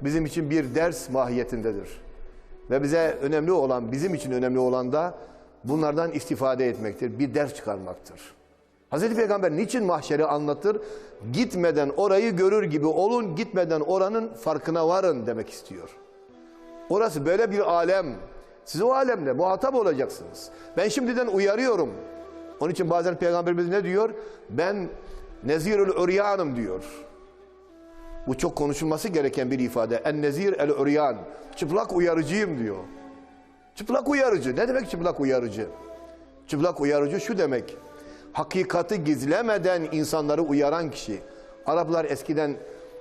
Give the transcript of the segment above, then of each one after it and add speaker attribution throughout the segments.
Speaker 1: bizim için bir ders mahiyetindedir. Ve bize önemli olan, bizim için önemli olan da bunlardan istifade etmektir, bir ders çıkarmaktır. Hazreti Peygamber niçin mahşeri anlatır? Gitmeden orayı görür gibi olun, gitmeden oranın farkına varın demek istiyor. Orası böyle bir alem. Siz o alemle muhatap olacaksınız. Ben şimdiden uyarıyorum. Onun için bazen Peygamberimiz ne diyor? Ben nezirül uryanım diyor. Bu çok konuşulması gereken bir ifade. En nezir el uryan. Çıplak uyarıcıyım diyor. Çıplak uyarıcı. Ne demek çıplak uyarıcı? Çıplak uyarıcı şu demek. Hakikati gizlemeden insanları uyaran kişi. Araplar eskiden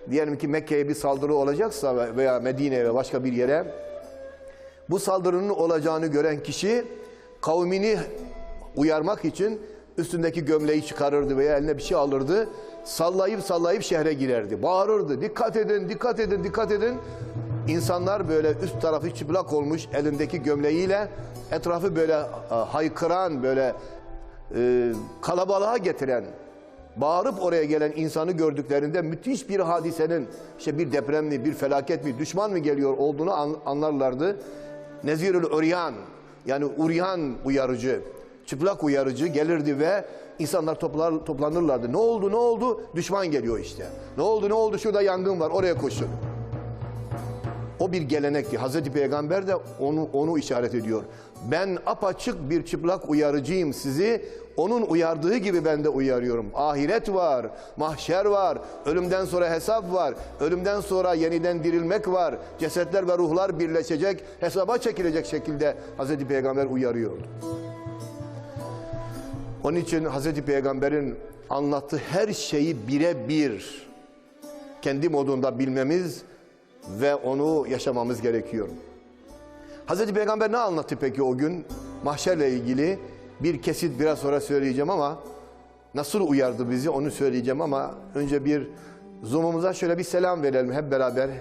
Speaker 1: diyelim ki Mekke'ye bir saldırı olacaksa veya Medine'ye ve başka bir yere bu saldırının olacağını gören kişi kavmini uyarmak için üstündeki gömleği çıkarırdı veya eline bir şey alırdı. Sallayıp sallayıp şehre girerdi. Bağırırdı. Dikkat edin, dikkat edin, dikkat edin. İnsanlar böyle üst tarafı çıplak olmuş elindeki gömleğiyle etrafı böyle e, haykıran, böyle e, kalabalığa getiren, bağırıp oraya gelen insanı gördüklerinde müthiş bir hadisenin, işte bir deprem mi, bir felaket mi, düşman mı geliyor olduğunu an- anlarlardı. Nezirül Uryan, yani uryan uyarıcı, çıplak uyarıcı gelirdi ve insanlar toplar, toplanırlardı. Ne oldu, ne oldu? Düşman geliyor işte. Ne oldu, ne oldu? Şurada yangın var, oraya koşun. O bir gelenekti. Hazreti Peygamber de onu onu işaret ediyor. Ben apaçık bir çıplak uyarıcıyım sizi. Onun uyardığı gibi ben de uyarıyorum. Ahiret var, mahşer var, ölümden sonra hesap var, ölümden sonra yeniden dirilmek var. Cesetler ve ruhlar birleşecek, hesaba çekilecek şekilde Hazreti Peygamber uyarıyordu. Onun için Hazreti Peygamber'in anlattığı her şeyi birebir kendi modunda bilmemiz ve onu yaşamamız gerekiyor. Hazreti Peygamber ne anlattı peki o gün? Mahşerle ilgili bir kesit biraz sonra söyleyeceğim ama nasıl uyardı bizi onu söyleyeceğim ama önce bir zoom'umuza şöyle bir selam verelim hep beraber.